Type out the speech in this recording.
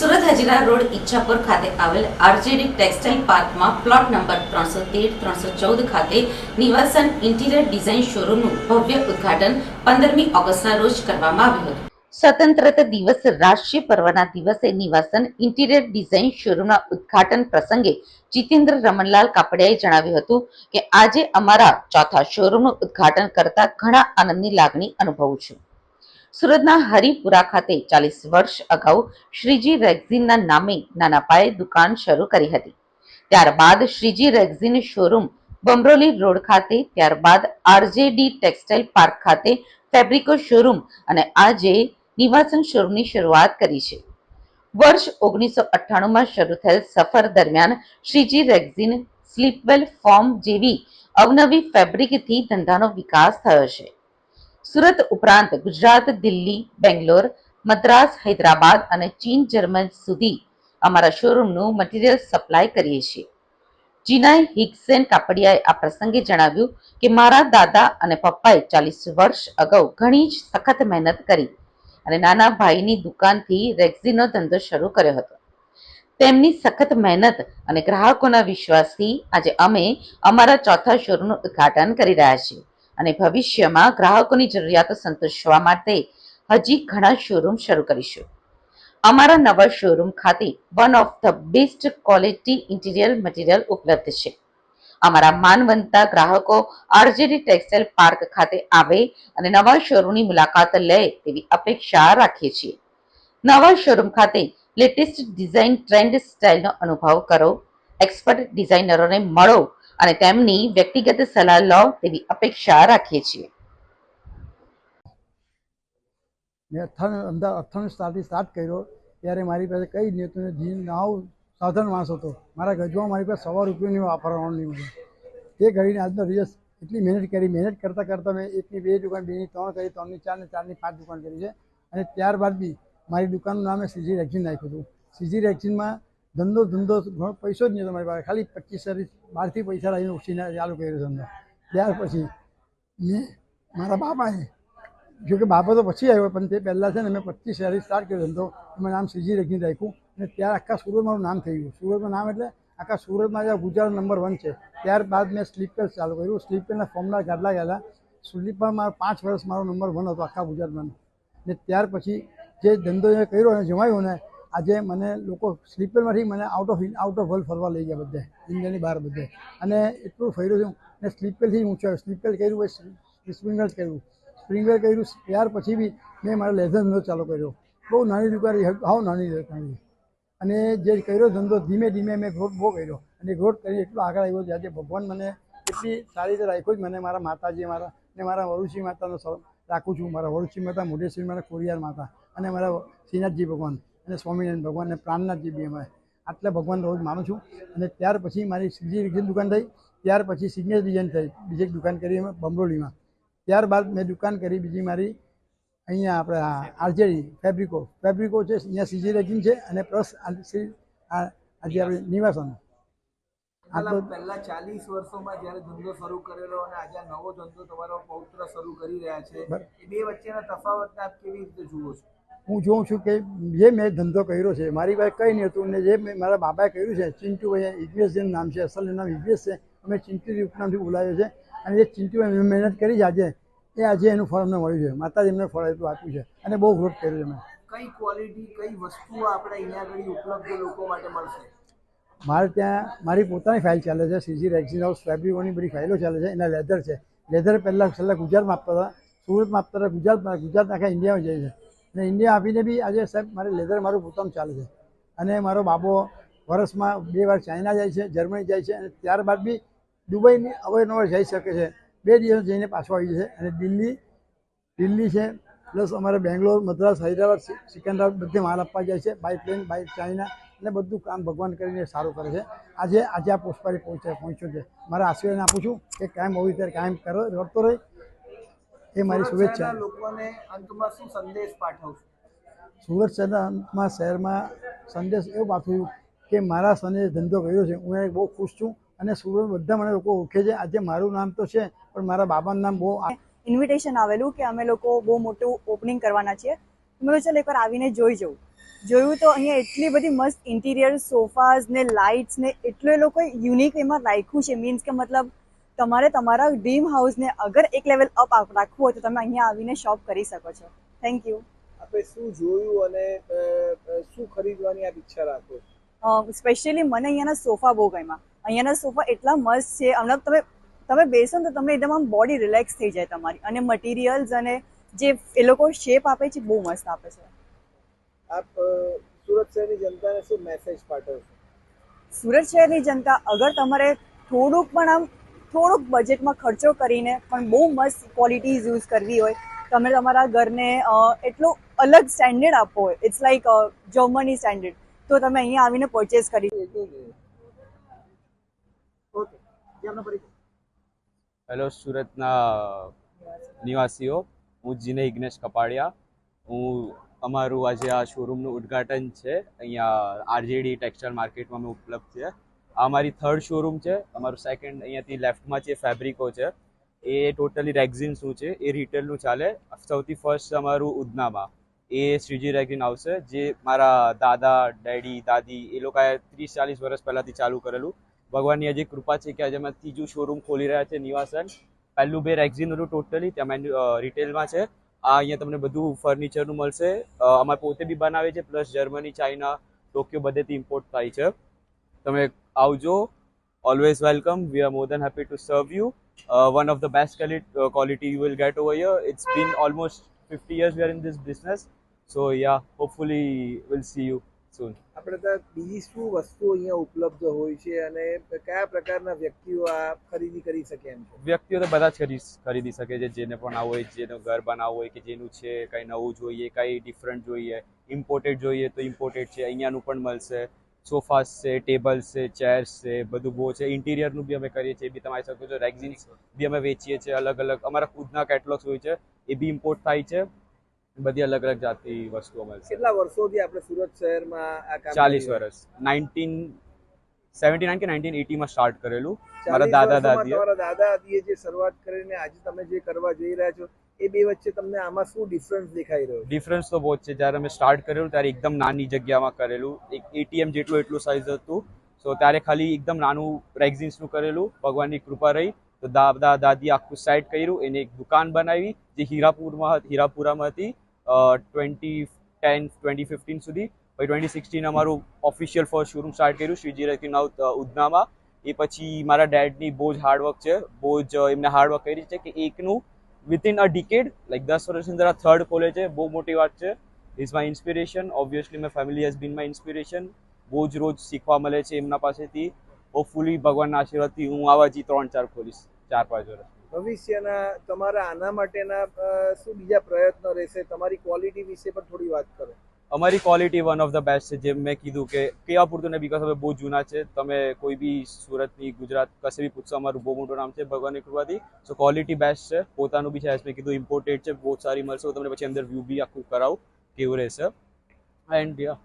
Surat Hazira road Ichchhapur ખાતે આવેલ RJD textile પાર્કમાં પ્લોટ નંબર ત્રણસો તેર, ત્રણસો ચૌદ ખાતે નિવાસન ઇન્ટિરિયર ડિઝાઇન શોરૂમનું ભવ્ય ઉદ્ઘાટન પંદરમી ઓગસ્ટના રોજ કરવામાં આવ્યું હતું. સ્વતંત્રતા દિવસ રાષ્ટ્રીય પર્વના દિવસે નિવાસન ઇન્ટિરિયર ડિઝાઇન શોરૂમના ઉદ્ઘાટન પ્રસંગે જીતેન્દ્ર રમણલાલ કાપડિયાએ જણાવ્યું હતું કે, આજે અમારા ચોથા શોરૂમનું ઉદ્ઘાટન કરતા ઘણા આનંદની લાગણી અનુભવું છું. સુરતના હરિપુરા ખાતે ચાલીસ વર્ષ અગાઉ શ્રીજી રેગ્ઝિનના નામે નાના પાયે દુકાન શરૂ કરી હતી. ત્યારબાદ Shreeji rexine showroom Bamroli road ખાતે, ત્યારબાદ આરજેડી ટેક્સટાઇલ પાર્ક ખાતે ફેબ્રિકો શોરૂમ અને આજે નિવાસન શોરૂમની શરૂઆત કરી છે. વર્ષ ઓગણીસો અઠ્ઠાણુંમાં શરૂ થયેલ સફર દરમિયાન શ્રીજી રેગ્ઝિન સ્લીપવેલ ફોર્મ જેવી અવનવી ફેબ્રિકથી ધંધાનો વિકાસ થયો છે. સુરત ઉપરાંત ગુજરાત, દિલ્હી, બેંગ્લોર, મદ્રાસ, હૈદરાબાદ અને ચીન, જર્મન સુધી અમારા શોરૂમનું મટીરિયલ સપ્લાય કરીએ છીએ. જીનાએ હિક્સેન કાપડિયાએ આ પ્રસંગે જણાવ્યું કે મારા દાદા અને પપ્પાએ ચાલીસ વર્ષ અગાઉ ઘણી જ સખત મહેનત કરી અને નાના ભાઈની દુકાનથી રેક્ઝીનો ધંધો શરૂ કર્યો હતો. તેમની સખત મહેનત અને ગ્રાહકોના વિશ્વાસથી આજે અમે અમારા ચોથા શોરૂમનું ઉદ્ઘાટન કરી રહ્યા છીએ. અને ભવિષ્યમાં ગ્રાહકોની જરૂરિયાતો સંતોષવા માટે હજી ઘણા શોરૂમ શરૂ કરીશું. અમારા નવા શોરૂમ ખાતે one of the best quality interior material ઉપલબ્ધ છે. અમારા માનવંતા ગ્રાહકો આરજેડી ટેક્સટાઇલ પાર્ક ખાતે આવે અને નવા શોરૂમની મુલાકાત લે તેવી અપેક્ષા રાખીએ છીએ. નવા શોરૂમ ખાતે લેટેસ્ટ ડિઝાઇન ટ્રેન્ડ સ્ટાઇલનો અનુભવ કરો. એક્સપર્ટ ડિઝાઇનરોને મળો અને તેમની વ્યક્તિગત સલાહ લો તેવી અપેક્ષા રાખીએ છીએ. મેં અથાણ અમદાવાદ અથાણ સ્ટાર્ટથી સ્ટાર્ટ કર્યો, ત્યારે મારી પાસે કંઈ જ નહોતું જીન નાવ સાધન માણસ હતો. મારા ગજવામાં મારી પાસે સવા રૂપિયાની વાપરવાનું નહીં મળ્યું તે ઘડીને આજનો રિઝલ્ટ એટલી મહેનત કરી, મહેનત કરતાં કરતાં મેં એકની બે દુકાન, બેની ત્રણ કરી, ત્રણની ચાર ને ચારની પાંચ દુકાન કરી છે. અને ત્યારબાદ બી મારી દુકાનનું નામ સીજી રેક્ઝિન નાખ્યું હતું. સીજી રેક્ઝિનમાં ધંધો ધંધો, ઘણો પૈસો જ નહીં મારી પાસે. ખાલી પચીસ હજાર બહારથી પૈસા લાવીને ઉછીને ચાલુ કર્યો ધંધો. ત્યાર પછી મેં, મારા બાપાએ જો કે બાપા તો પછી આવ્યો, પણ તે પહેલાં છે ને મેં પચીસ હજારથી સ્ટાર્ટ કર્યો ધંધો. એમાં નામ સીજી રખી રાખ્યું. અને ત્યારે આખા સુરત મારું નામ થઈ ગયું. સુરતમાં નામ એટલે આખા સુરતમાં જ્યાં ગુજરાત નંબર વન છે. ત્યારબાદ મેં સ્લીપર ચાલુ કર્યું. સ્લીપરના ફોર્મના ગાડલા ગયેલા સ્લીપરમાં પાંચ વર્ષ મારો નંબર વન હતો, આખા ગુજરાતમાં ને ત્યાર પછી જે ધંધો એ કર્યો અને જમાયો ને આજે મને લોકો સ્લીપરમાંથી મને out of out of world ફરવા લઈ ગયા બધે, ઇન્ડિયાની બહાર બધે. અને એટલું ફર્યો છું ને સ્લીપરથી હું આવ્યો સ્લીપર કર્યું પછી સ્પ્રિંગર કર્યું. સ્પ્રિંગર કર્યું ત્યાર પછી બી મેં મારો લેઝર ધંધો ચાલુ કર્યો. બહુ નાની દુકાન હાવ નાની દુકાન અને જે કર્યો ધંધો ધીમે ધીમે મેં ગ્રોથ બહુ કર્યો. અને ગ્રોથ કરી એટલો આગળ આવ્યો છે. આજે ભગવાન મને એટલી સારી રીતે રાખ્યો જ મને મારા માતાજી, મારા, ને મારા વરુચી માતાનો રાખું છું. મારા વરુચી માતા મોઢેશ્વરી મારા ખોડિયાર માતા અને મારા શ્રીનાથજી ભગવાન. અને સ્વામિનારાયણ ભગવાન અને પ્રાણનાથજી બી અમે આટલા ભગવાન રોજ માનું છું. અને ત્યાર પછી મારી સીજી રિક્ષન દુકાન થઈ. ત્યાર પછી સિગ્નેચર ડિઝાઇન થઈ. બીજી એક દુકાન કરી અમે બમરોલીમાં. ત્યારબાદ મેં દુકાન કરી બીજી મારી અહીંયા આપણે આરજેડી ફેબ્રિકો. ફેબ્રિકો છે અહીંયા સીજી રેકિંગ છે અને પ્લસ આજે આપણે નિવાસન. પહેલા ચાલીસ વર્ષોમાં જ્યારે ધંધો શરૂ કરેલો અને આજે નવો ધંધો તમારો પૌત્ર શરૂ કરી રહ્યા છે. એ બે વચ્ચેના તફાવતને આપ કેવી રીતે જુઓ છો? હું જોઉં છું કે જે મેં ધંધો કર્યો છે મારી પાસે કંઈ નહીં હતું. ને જે મેં મારા બાબાએ કર્યું છે ચિંટુભાઈ ઇગ્નેશ જેનું નામ છે અસલ નામ ઇગ્નેશ છે અમે ચિંટુજી ઉપનામથી બોલાવ્યો છે અને જે ચિંટુભાઈ મેં મહેનત કરી છે આજે એ આજે એનું ફળ અમને મળ્યું છે. માતાજી એમને ફળ એટલું આપ્યું છે. અને બહુ ગ્રોથ કર્યો છે મેં કઈ ક્વોલિટી કઈ વસ્તુઓ આપણે અહીંયા આગળ ઉપલબ્ધ લોકો માટે મળશે? મારે ત્યાં મારી પોતાની ફાઇલ ચાલે છે સીજી રેક્સિન હાઉસ ફેબ્રિકોની બધી ફાઇલો ચાલે છે એના લેધર છે. લેધર પહેલાં છેલ્લા ગુજરાતમાં આપતા હતા. સુરતમાં આપતા હતા ગુજરાતમાં ગુજરાત આખા ઇન્ડિયામાં જાય છે. અને ઇન્ડિયા આપીને બી આજે સાહેબ મારે લેધર મારું પોતાનું ચાલે છે. અને મારો બાબો વર્ષમાં બે વાર ચાઇના જાય છે, જર્મની જાય છે અને ત્યારબાદ બી દુબઈની અવારનવાર જઈ શકે છે. બે દિવસ જઈને પાછો આવી જશે અને દિલ્હી દિલ્હી છે પ્લસ અમારે બેંગ્લોર, મદ્રાસ, હૈદરાબાદ સિકંદરાબાદ બધે માલ આપવા જાય છે બાય પ્લેન બાય ચાઇના અને બધું કામ ભગવાન કરીને સારું કરે છે. આજે આજે આ પુષ્પારી પહોંચે પહોંચ્યો છે. મારા આશીર્વાદ આપું છું કે કાયમ હોવી ત્યારે કાયમ કરો કરતો રહે એ મારી શુભેચ્છા. લોકોને અંતમાં શું સંદેશ પાઠવશો? સુરત શહેરમાં શહેરમાં સંદેશ એવો પાઠવું કે મારા સને ધંધો કર્યો છે હું એ બહુ ખુશ છું અને સુરત બધા મને લોકો ઓળખે છે. આજે મારું નામ તો છે પણ મારા બાબાનું નામ બહુ ઇન્વિટેશન આવેલું કે અમે લોકો બહુ મોટું ઓપનિંગ કરવાના છીએ. મેં ચાલ એકવાર આવીને જોઈ જવું. જોયું તો અહીંયા એટલી બધી મસ્ત ઇન્ટિરિયર સોફાઝ ને લાઇટ્સ ને એટલું એ લોકો યુનિક એમાં રાખ્યું છે. મીન્સ કે મતલબ તમારે તમારા ડ્રીમ હાઉસને અગર એક લેવલ અપ રાખવું હોય તો તમે અહીંયા આવીને શોપ કરી શકો છો. થેન્ક યુ આપણે શું જોયું અને શું ખરીદવાની આપ ઈચ્છા રાખો સ્પેશિયલી મને અહીંયાના સોફા બહુ ગમ્યા. અહીંયાના સોફા એટલા મસ્ત છે. હમણાં તમે તમે બેસો ને તો તમને એકદમ આમ બોડી રિલેક્સ થઈ જાય તમારી. અને મટીરિયલ્સ અને જે એ લોકો શેપ આપે છે બહુ મસ્ત આપે છે. આપ સુરત શહેરની જનતાને શું મેસેજ પાઠવશો સુરત શહેરની જનતા અગર તમારે થોડુંક પણ આમ થોડુંક બજેટમાં ખર્ચો કરીને પણ બહુ મસ્ત ક્વોલિટીઝ યુઝ કરવી હોય. તમે તમારા ઘરને એટલો અલગ સ્ટેન્ડર્ડ આપવો હોય. ઇટ્સ લાઈક જર્મની સ્ટેન્ડર્ડ તો તમે અહીંયા આવીને પરચેસ કરી ઓકે જે આપનો પરિચય. હેલો સુરતના નિવાસીઓ. હું જીને ઇગ્નેશ કપાડિયા. હું અમારું આજે આ શોરૂમનું ઉદ્ઘાટન છે. અહીંયા આરજેડી ટેક્સટાઇલ માર્કેટમાં અમે ઉપલબ્ધ છે આ મારી થર્ડ શોરૂમ છે. અમારું સેકન્ડ અહીંયાથી લેફ્ટમાં છે ફેબ્રિકો છે. એ ટોટલી રેક્ઝિન્સનું છે? એ રિટેલનું ચાલે. સૌથી ફર્સ્ટ અમારું ઉધનામાં. એ શ્રીજી રેક્ઝિન આવશે, જે મારા દાદા, ડેડી, દાદી, એ લોકોએ ત્રીસ ચાલીસ વર્ષ પહેલાંથી ચાલુ કરેલું. ભગવાનની આજે કૃપા છે કે આજે અમે ત્રીજું શોરૂમ ખોલી રહ્યા છે નિવાસન. પહેલું બે રેક્ઝિન હતું ટોટલી ત્યાં રિટેલમાં છે. આ અહીંયા તમને બધું ફર્નિચરનું મળશે. અમારે પોતે બી બનાવે છે પ્લસ જર્મની ચાઇના ટોક્યો બધેથી ઇમ્પોર્ટ થાય છે. તમે આવજો. Always welcome we are more than happy to serve you one of the best quality you will get over year it's been almost fifty years we are in this business so yeah hopefully will see you soon આપણે ત્યાં બીજી શું વસ્તુઓ અહીંયા ઉપલબ્ધ હોય છે અને કયા પ્રકારના વ્યક્તિઓ આ ખરીદી કરી શકે એમ છે? વ્યક્તિઓ તો બધા જ ખરીદ ખરીદી શકે છે. જેને પણ આવું હોય જેનું ઘર બનાવવું હોય કે જેનું છે કંઈ નવું જોઈએ કંઈ ડિફરન્ટ જોઈએ ઇમ્પોર્ટેડ જોઈએ તો ઇમ્પોર્ટેડ છે અહીંયાનું પણ મળશે. સોફાસ છે ટેબલ્સ છે ચેર્સ છે બધું બહુ છે. ઇન્ટિરિયરનું બી અમે કરીએ છીએ એ બી તમે આવી શકો છો રેગ્ઝિન્સ બી અમે વેચીએ છીએ અલગ અલગ. અમારા ખુદના કેટલોગ્સ હોય છે એ બી ઇમ્પોર્ટ થાય છે. બધી અલગ અલગ જાતની વસ્તુઓ મળશે કેટલા વર્ષોથી આપણે સુરત શહેરમાં આ કામ ચાલીસ વર્ષ. નાઇન્ટીન સેવન્ટી નાઇન કે નાઇન્ટીન એટીમાં સ્ટાર્ટ કરેલું. મારા દાદા દાદી દાદીએ. દાદા દાદીએ જે શરૂઆત કરીને આજે તમે જે કરવા જઈ રહ્યા છો એ બે વચ્ચે તમને આમાં શું ડિફરન્સ દેખાઈ રહ્યો ડિફરન્સ તો બહુ જ છે. જ્યારે અમે સ્ટાર્ટ કરેલું ત્યારે એકદમ નાની જગ્યામાં કરેલું. એક એટીએમ જેટલું એટલું સાઇઝ હતું. સો ત્યારે ખાલી એકદમ નાનું પ્રેક્ઝિન્સનું કરેલું. ભગવાનની કૃપા રહી. તો દાદા, દાદી આખું સાઇડ કર્યું. એને એક દુકાન બનાવી, જે હીરાપુરમાં હીરાપુરામાં હતી ટ્વેન્ટી ટેન ટ્વેન્ટી ફિફ્ટીન સુધી. પછી ટ્વેન્ટી સિક્સટીન અમારું ઓફિશિયલ ફર્સ્ટ શોરૂમ સ્ટાર્ટ કર્યું શ્રીજી રેકિન ઉધનામાં. એ પછી મારા ડેડની બહુ જ હાર્ડવર્ક છે. બહુ જ એમને હાર્ડવર્ક કરી છે કે એકનું વિથિન અ ડિકેડ લાઈક દસ વર્ષની અંદર આ થર્ડ ખોલે છે બહુ મોટી વાત છે is my inspiration obviously my family has been my inspiration બહુ જ રોજ શીખવા મળે છે એમના પાસેથી હોપફુલી ભગવાનના આશીર્વાદથી હું આવા જ ત્રણ ચાર ખોલીશ ચાર પાંચ વર્ષ ભવિષ્યના તમારા આના માટેના શું બીજા પ્રયત્નો રહેશે તમારી ક્વોલિટી વિશે પણ થોડી વાત કરો અમારી quality one of the best છે, જેમ મેં કીધું કે કેવા પૂરતું ને બીકોઝ અમે બહુ જૂના છે, તમે કોઈ બી સુરતની, ગુજરાત, કશે બી પૂછશો, અમારું બહુ મોટું નામ છે ભગવાનની કૃપાથી. સો ક્વોલિટી બેસ્ટ છે, પોતાનું બી છે મેં કીધું ઇમ્પોર્ટેડ છે, બહુ સારી મળશે, હું તમને પછી અંદર વ્યૂ બી આખું કરાવું, કેવું રહેશે. એન્ડ યા